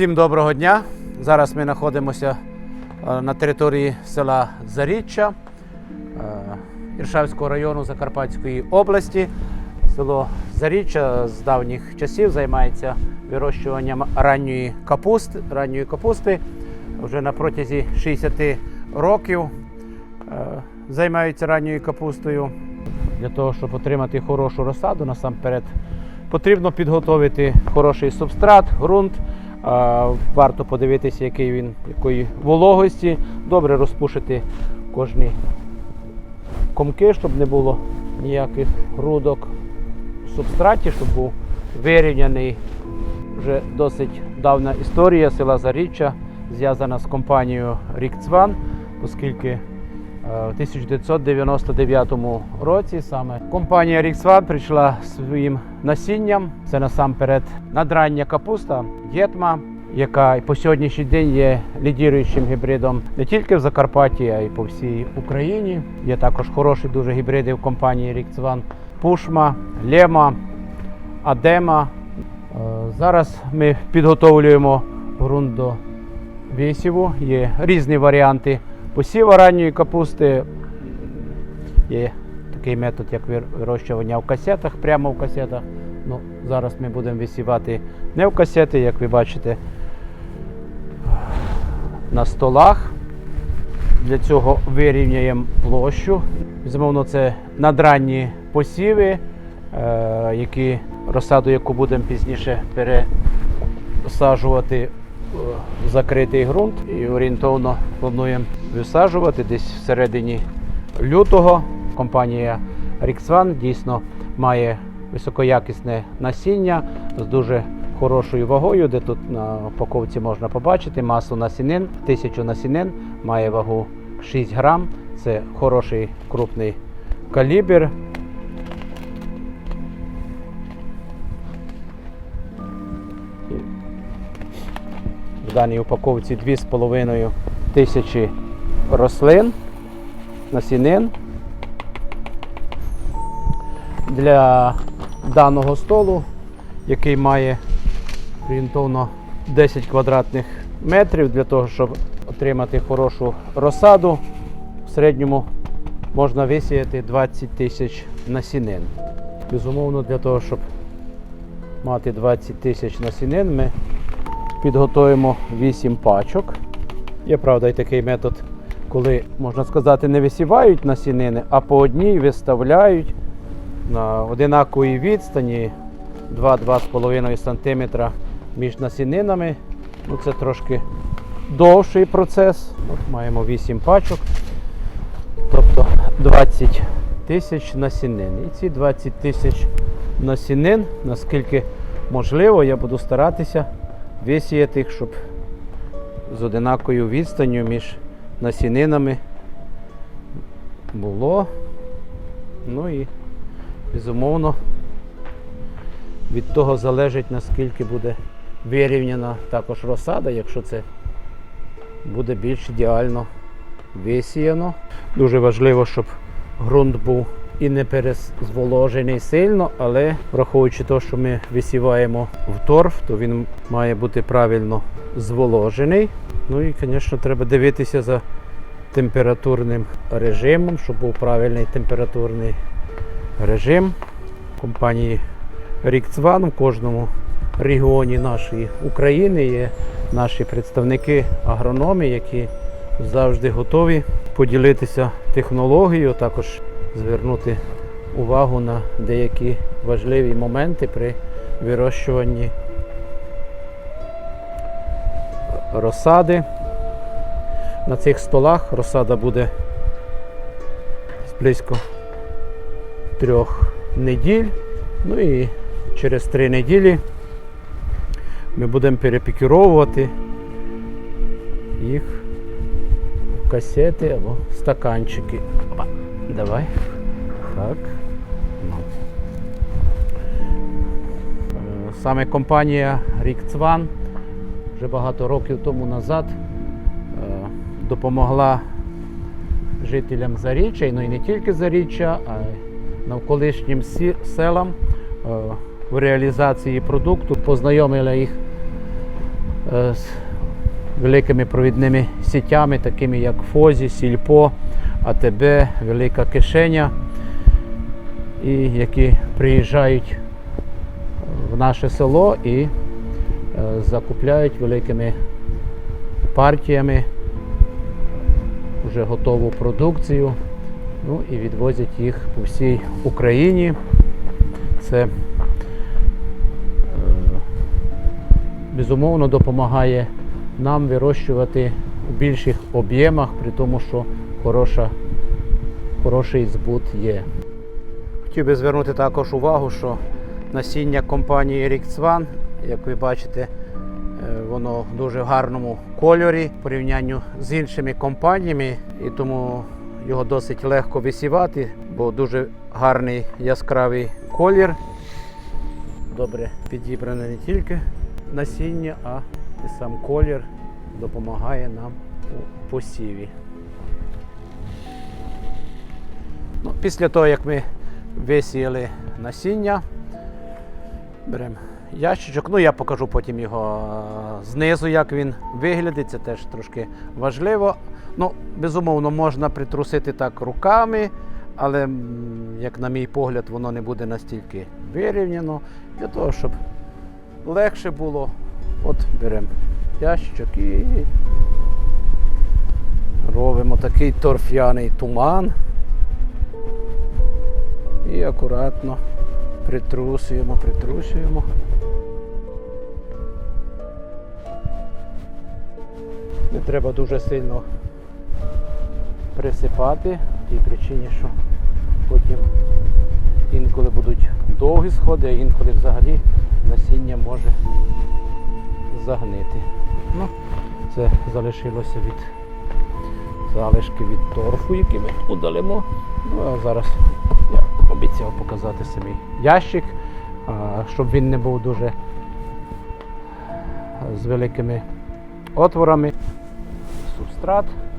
Всім доброго дня. Зараз ми знаходимося е, на території села Заріччя е, Іршавського району Закарпатської області. Село Заріччя з давніх часів займається вирощуванням ранньої капусти. Ранньої капусти. Вже на протязі 60 років е, займаються ранньою капустою. Для того, щоб отримати хорошу розсаду, насамперед потрібно підготовити хороший субстрат, ґрунт. Варто подивитися, який він, якої вологості. Добре розпушити кожні комки, щоб не було ніяких грудок в субстраті, щоб був вирівняний. Вже досить давна історія села Заріччя зв'язана з компанією Рікцван, оскільки в 1999 році саме компанія Ріксван прийшла своїм насінням. Це насамперед надрання капуста Єтма, яка і по сьогоднішній день є лідіруючим гібридом не тільки в Закарпатті, а й по всій Україні. Є також хороші дуже гібриди в компанії Ріксван Пушма, Лема, Адема. Е, Зараз ми підготовлюємо ґрунт до висіву. Є різні варіанти посіву ранньої капусти. Є такий метод, як вирощування в касетах, прямо в касетах. Ну, зараз ми будемо висівати не в касети, як ви бачите, на столах. Для цього вирівняємо площу. Безумовно, це надранні посіви, е, які розсаду, яку будемо пізніше пересаджувати в закритий ґрунт. І орієнтовно плануємо висаджувати десь всередині лютого. Компанія Ріксван дійсно має високоякісне насіння з дуже хорошою вагою, де тут на упаковці можна побачити масу насінин, тисячу насінин, має вагу 6 грам. Це хороший крупний калібр. В даній упаковці 2,5 тисячі рослин, насінин. Для даного столу, який має орієнтовно 10 квадратних метрів, для того, щоб отримати хорошу розсаду, в середньому можна висіяти 20 тисяч насінин. Безумовно, для того, щоб мати 20 тисяч насінин, ми підготуємо 8 пачок. Є правда і такий метод, коли, можна сказати, не висівають насінини, а по одній виставляють на одинаковій відстані 2-2,5 см між насінинами. Ну, Це трошки довший процес. От Маємо 8 пачок, тобто 20 тисяч насінин. І ці 20 тисяч насінин, наскільки можливо, я буду старатися висіяти їх, щоб з одинакою відстанню між насінинами було. Ну і безумовно від того залежить наскільки буде вирівняна також розсада, якщо це буде більш ідеально висіяно. Дуже важливо, щоб ґрунт був і не перезволожений сильно, але враховуючи те, що ми висіваємо в торф, то він має бути правильно зволожений. Ну і, звісно, треба дивитися за температурним режимом, щоб був правильний температурний режим. Компанії Рікцван у кожному регіоні нашої України є наші представники агрономи, які завжди готові поділитися технологією, також звернути увагу на деякі важливі моменти при вирощуванні розсади. На цих столах розсада буде близько трьох неділь. Ну і через три неділі ми будемо перепікіровувати їх в касети або стаканчики. Опа, давай. Так. Е, Саме компанія Рікцван вже багато років тому назад е, допомогла жителям Заріччя, ну і не тільки Заріччя, а й навколишнім селам е, в реалізації продукту, познайомила їх е, з великими провідними сітями, такими як Фозі, Сільпо, АТБ, Велика Кишеня, і які приїжджають в наше село і закупляють великими партіями вже готову продукцію. Ну і відвозять їх по всій Україні. Це е, безумовно допомагає нам вирощувати у більших об'ємах, при тому, що хороша, хороший збут є. Хотів би звернути також увагу, що насіння компанії Rixvan, як ви бачите, е, воно в дуже гарному кольорі в порівнянні з іншими компаніями, і тому його досить легко висівати, бо дуже гарний яскравий колір. Добре підібране не тільки насіння, а і сам колір допомагає нам у посіві. Ну, після того, як ми висіяли насіння, беремо ящичок. Ну, я покажу потім його е, знизу, як він виглядить. Це теж трошки важливо. Ну, безумовно, можна притрусити так руками, але, як на мій погляд, воно не буде настільки вирівняно. Для того, щоб легше було, от беремо ящичок і робимо такий торф'яний туман. І акуратно притрусуємо, притрусуємо. Не треба дуже сильно присипати, по тій причині, що потім інколи будуть довгі сходи, а інколи взагалі насіння може загнити. Ну, це залишилося від залишки від торфу, які ми удалимо. Ну, а зараз я обіцяв показати самий ящик, щоб він не був дуже з великими отворами. Субстрат.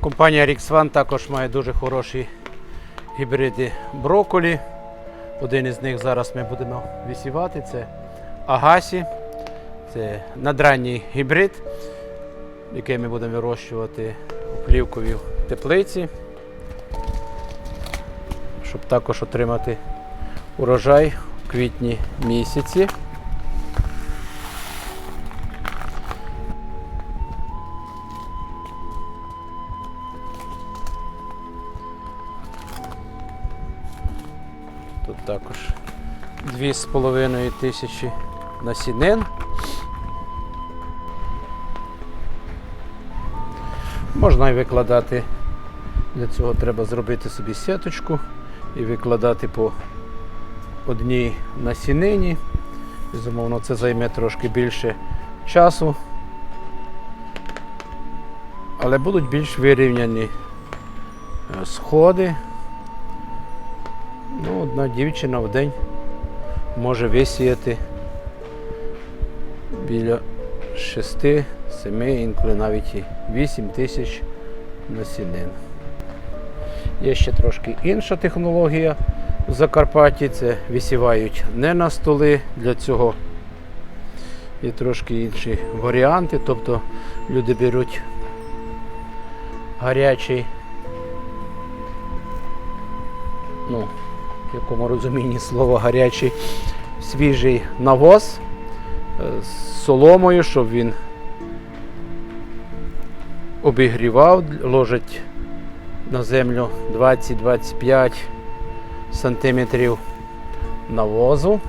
Компанія Rixvan також має дуже хороші гібриди брокколі. Один із них зараз ми будемо висівати. Це Агасі. Це надранній гібрид, який ми будемо вирощувати у плівковій теплиці, щоб також отримати урожай у квітні місяці. 2,5 тисячі насінин. Можна і викладати. Для цього треба зробити собі сіточку і викладати по одній насінині. Безумовно, це займе трошки більше часу. Але будуть більш вирівняні е, сходи. Ну, одна дівчина в день може висіяти біля 6, 7, інколи навіть 8 тисяч насінин. Є ще трошки інша технологія в Закарпатті. Це висівають не на столи. Для цього є трошки інші варіанти. Тобто люди беруть гарячий, ну, якому розумінні слова гарячий свіжий навоз е, з соломою, щоб він обігрівав, ложать на землю 20-25 сантиметрів навозу. Е,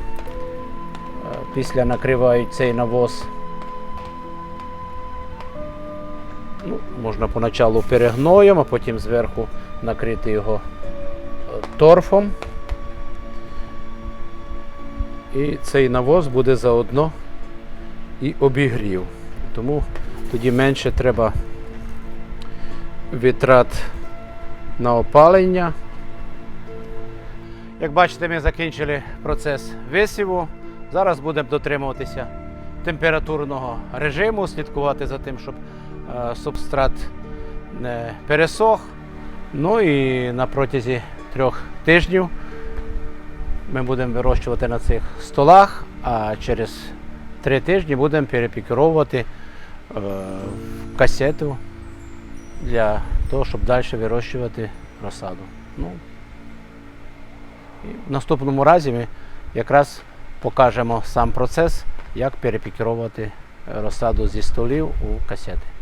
Після накривають цей навоз. Ну, можна поначалу перегноєм, а потім зверху накрити його е, торфом. І цей навоз буде заодно і обігрів. Тому тоді менше треба витрат на опалення. Як бачите, ми закінчили процес висіву. Зараз будемо дотримуватися температурного режиму, слідкувати за тим, щоб е, субстрат не пересох. Ну і на протязі трьох тижнів ми будемо вирощувати на цих столах, а через три тижні будемо перепікіровувати е, в касету для того, щоб далі вирощувати розсаду. Ну, в наступному разі ми якраз покажемо сам процес, як перепікіровувати розсаду зі столів у касети.